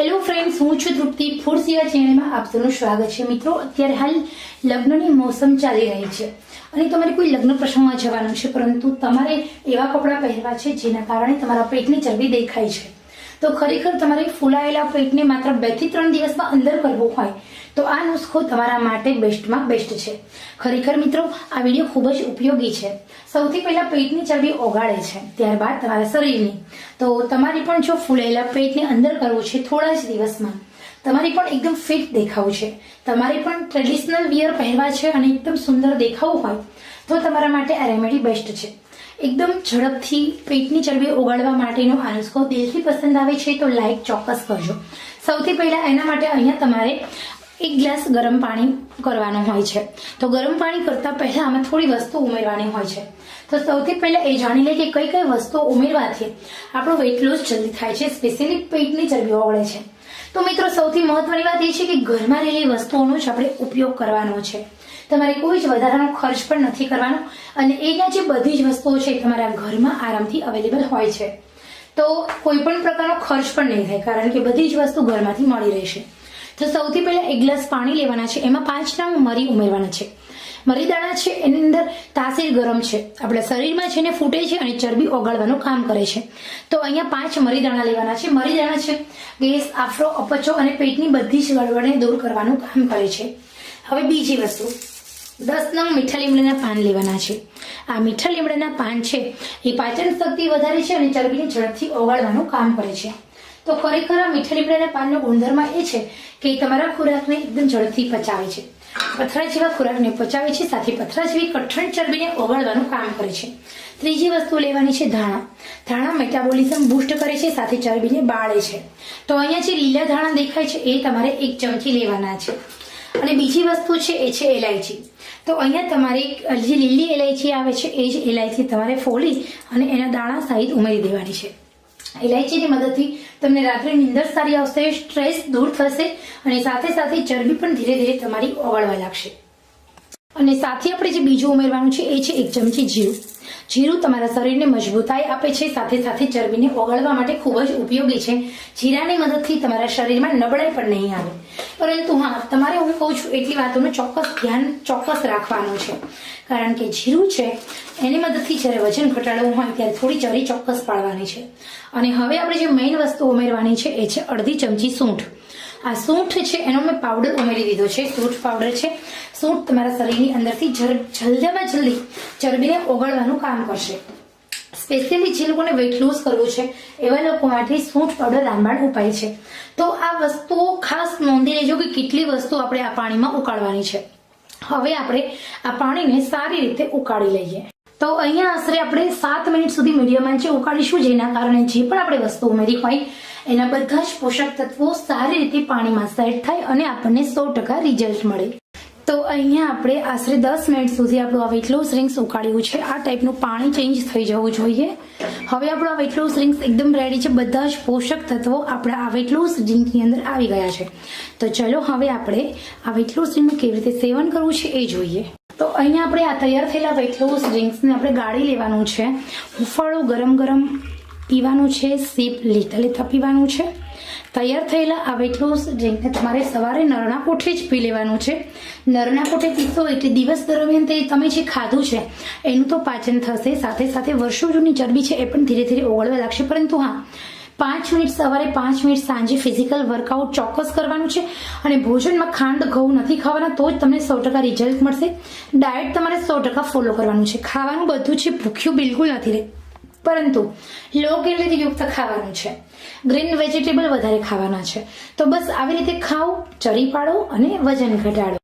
Hello friends હું છું તૃપ્તિ. Food સેવા ચેનલમાં આપ સ્વાગત છે. મિત્રો, અત્યારે હાલ લગ્નની મોસમ ચાલી રહી છે. અને તમારે કોઈ લગ્ન પ્રસંગમાં જવાનું છે, પરંતુ તમારે એવા કપડાં પહેરવા છે જેના કારણે તમારા પેટની ચરબી દેખાય છે. તો ખરેખર તમારે ફૂલાયેલા પેટને માત્ર બેથી ત્રણ દિવસમાં અંદર કરવો હોય, તો આ નુસ્ખો તમારા માટે બેસ્ટમાં બેસ્ટ છે. ખરેખર મિત્રો, આ વીડિયો ખૂબ જ ઉપયોગી છે. સૌથી પહેલા પેટની ચરબી ઓગાળે છે, ત્યારબાદ તમારા શરીરની. તો તમારી પણ જો ફૂલેલા પેટને અંદર કરવું છે થોડા જ દિવસમાં, તમારે પણ એકદમ ફિટ દેખાવું છે. તમારે પણ ટ્રેડિશનલ વિયર પહેરવા છે અને એકદમ સુંદર દેખાવું હોય, તો તમારા માટે આ રેમેડી બેસ્ટ છે. એકદમ ઝડપથી પેટની ચરબી ઓગાળવા માટેનો આ નુસ્ખો દિલથી પસંદ આવે છે તો લાઈક ચોક્કસ કરજો. સૌથી પહેલા એના માટે અહીંયા તમારે એક ગ્લાસ ગરમ પાણી કરવાનું હોય છે. તો ગરમ પાણી કરતા પહેલા આમાં થોડી વસ્તુ ઉમેરવાની હોય છે. તો સૌથી પહેલા એ જાણી લે કે કઈ કઈ વસ્તુઓ ઉમેરવાથી આપણો વેટ લોસ જલ્દી થાય છે સ્પેશિયલી પેટની ચરબી ઓગળે છે. તો મિત્રો, સૌથી મહત્વની વાત એ છે કે ઘરમાં રહેલી વસ્તુઓનો જ આપણે ઉપયોગ કરવાનો છે. તમારે કોઈ જ વધારાનો ખર્ચ પણ નથી કરવાનો અને એના જે બધી જ વસ્તુઓ છે તમારા ઘરમાં આરામથી અવેલેબલ હોય છે. તો કોઈ પણ પ્રકારનો ખર્ચ પણ નહીં થાય, કારણ કે બધી જ વસ્તુ ઘરમાંથી મળી રહેશે. તો સૌથી પહેલા એક ગ્લાસ પાણી લેવાના છે, એમાં પાંચ ગ્રામ મરી ઉમેરવાના છે. મરી દાણા છે, એની અંદર તાસીર ગરમ છે. આપણા શરીરમાં છે ને ફૂટે છે અને ચરબી ઓગાળવાનું કામ કરે છે. તો અહીંયા પાંચ મરીદાણા લેવાના છે. મરીદાણા છે, ગેસ, આફરો, અપચો અને પેટની બધી જ ગડબડને દૂર કરવાનું કામ કરે છે. હવે બીજી વસ્તુ. દસ નંગ મીઠા લીમડાના પાન લેવાના છે. આ મીઠા લીમડાના પાન છે, એ પાચન શક્તિ વધારે છે અને ચરબીને ઝડપથી ઓગાળવાનું કામ કરે છે. તો ખરેખર મીઠા લીમડાના પાનનો ગુણધર્મ એ છે કે તમારા ખોરાકને એકદમ ઝડપથી પચાવે છે. પથરા જેવા ખોરાકને પચાવે છે, સાથે પથરા જેવી કઠણ ચરબીને ઓગાળવાનું કામ કરે છે. ત્રીજી વસ્તુ લેવાની છે ધાણા. ધાણા મેટાબોલિઝમ બૂસ્ટ કરે છે, સાથે ચરબીને બાળે છે. તો અહીંયા જે લીલા ધાણા દેખાય છે, એ તમારે એક ચમચી લેવાના છે. અને બીજી વસ્તુ છે, એ છે એલાયચી. તો અહીંયા તમારે જે લીલી એલાયચી આવે છે, એ જ એલાયચી તમારે ફોલી અને એના દાણા સહિત ઉમેરી દેવાની છે. ઇલાયચીની મદદથી તમને રાત્રે નીંદર સારી આવશે સ્ટ્રેસ દૂર થશે અને સાથે સાથે ચરબી પણ ધીરે ધીરે તમારી ઓગળવા લાગશે. અને સાથે આપણે જે બીજું ઉમેરવાનું છે, એ છે એક ચમચી જીરું. જીરું તમારા શરીરને મજબૂતાઈ આપે છે, સાથે સાથે ચરબીને ઓગળવા માટે ખૂબ જ ઉપયોગી છે. જીરાની મદદથી તમારા શરીરમાં નબળાઈ પણ નહીં આવે. પરંતુ હા, તમારે હું કહું છું, એટલી વાતોનું ચોક્કસ ધ્યાન ચોક્કસ રાખવાનું છે. કારણ કે જીરું છે, એની મદદથી જ્યારે વજન ઘટાડવું હોય ત્યારે થોડી ચરી ચોક્કસ પાડવાની છે. અને હવે આપણે જે મેઇન વસ્તુ ઉમેરવાની છે, એ છે અડધી ચમચી સૂંઠ. આ સૂંઠ છે, એનો મેં પાવડર ઉમેરી દીધો છે, સૂંઠ પાવડર છે. સૂંઠ તમારા શરીરની અંદરથી જલ્દીમાં જલ્દી ચરબીને ઓગાળવાનું કામ કરશે. સ્પેશિયલી જે લોકોને વેઇટ લૂઝ કરવું છે, એવા લોકો માટે સૂંઠ પાવડર રામબાણ ઉપાય છે. તો આ વસ્તુઓ ખાસ નોંધી લેજો કે કેટલી વસ્તુ આપણે આ પાણીમાં ઉકાળવાની છે. હવે આપણે આ પાણીને સારી રીતે ઉકાળી લઈએ. તો અહીંયા આશરે આપણે સાત મિનિટ સુધી મીડિયમ આંચે ઉકાળીશું, જેના કારણે જે પણ આપણે વસ્તુ ઉમેરી હોય એના બધા જ પોષક તત્વો સારી રીતે પાણીમાં સેટ થાય અને આપણને સો ટકા રિઝલ્ટ મળે. તો અહીંયા આપણે આશરે દસ મિનિટ સુધી આપણું આ વેટ લોસ રિંગ્સ ઉકાળ્યું છે. આ ટાઈપનું પાણી ચેન્જ થઈ જવું જોઈએ. હવે આપણું આ વેટલોસ રિંગ્સ એકદમ રેડી છે. બધા જ પોષક તત્વો આપણા આ વેટ લોસ ડ્રિંકની અંદર આવી ગયા છે. તો ચલો હવે આપણે આ વેટ લોસ ડ્રિંકનું કેવી રીતે સેવન કરવું છે એ જોઈએ. તો અહીંયા આપણે આ તૈયાર થયેલા વેટ લોસ આપણે ગાળી લેવાનું છે. હુંફાળું ગરમ ગરમ. પીવાનું છે સીપ લેતા લેતા પીવાનું છે. તૈયાર થયેલા આ વેટ લોસ તમારે સવારે નરણા કોઠે જ પી લેવાનું છે. નરણા કોઠે પીશો એટલે દિવસ દરમિયાન તે તમે જે ખાધું છે, એનું તો પાચન થશે. સાથે સાથે વર્ષો જૂની ચરબી છે, એ પણ ધીરે ધીરે ઓગળવા લાગશે. પરંતુ હા, પાંચ મિનિટ સવારે પાંચ મિનિટ સાંજે ફિઝિકલ વર્કઆઉટ ચોક્કસ કરવાનું છે અને ભોજનમાં ખાંડ, ઘઉં નથી ખાવાના, તો જ તમને સો ટકા રિઝલ્ટ મળશે. ડાયટ તમારે સો ટકા ફોલો કરવાનું છે. ખાવાનું બધું છે, ભૂખ્યું બિલકુલ નથી રહે પરંતુ લો કેલરી યુક્ત ખાવાનું છે. ગ્રીન વેજીટેબલ વધારે ખાવાના છે. તો બસ આવી રીતે ખાઓ, ચરી પાડો અને વજન ઘટાડો.